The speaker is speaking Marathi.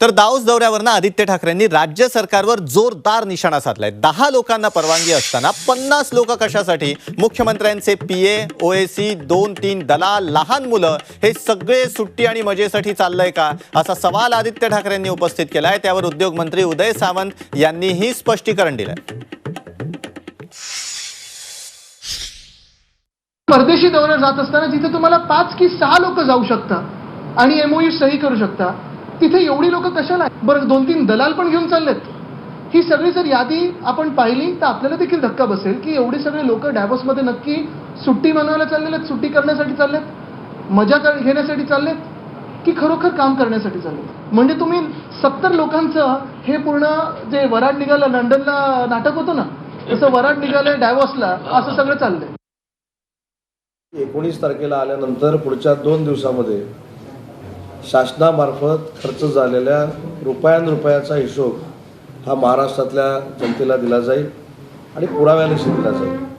तर दाऊस दौऱ्यावरनं आदित्य ठाकरेंनी राज्य सरकारवर जोरदार निशाणा साधलाय. दहा लोकांना परवानगी असताना पन्नास लोक कशासाठी? मुख्यमंत्र्यांचे पीए ओएसी दोन तीन दलाल लहान मुलं हे सगळे सुट्टी आणि मजेसाठी चाललंय का? असा सवाल आदित्य ठाकरेंनी उपस्थित केलाय. त्यावर उद्योगमंत्री उदय सावंत यांनीही स्पष्टीकरण दिलंय. परदेशी दौऱ्यावर जात असताना तिथे तुम्हाला पाच की सहा लोक जाऊ शकता आणि एमओयू सही करू शकता तिथे एवढी लोक कशाला? बरं दोन तीन दलाल पण घेऊन चाललेत. ही सगळी जर यादी आपण पाहिली तर आपल्याला देखील धक्का बसेल की एवढे सगळे लोक डॅबोसमध्ये नक्की सुट्टी मनवायला चाललेले आहेत सुट्टी करण्यासाठी चाललेत मजा कर- घेण्यासाठी चाललेत की खरोखर काम करण्यासाठी चाललेत? म्हणजे तुम्ही सत्तर लोकांचं हे पूर्ण जे वराड निघालं लंडनला नाटक होतं ना तसं वराड निघालं डॅवॉसला असं सगळं चाललंय. एकोणीस तारखेला आल्यानंतर पुढच्या दोन दिवसामध्ये शासनामार्फत खर्च झालेल्या रुपयान रुपयाचा हिशोब हा महाराष्ट्रातल्या जनतेला दिला जाईल आणि पुराव्यानिशी दिला जाईल.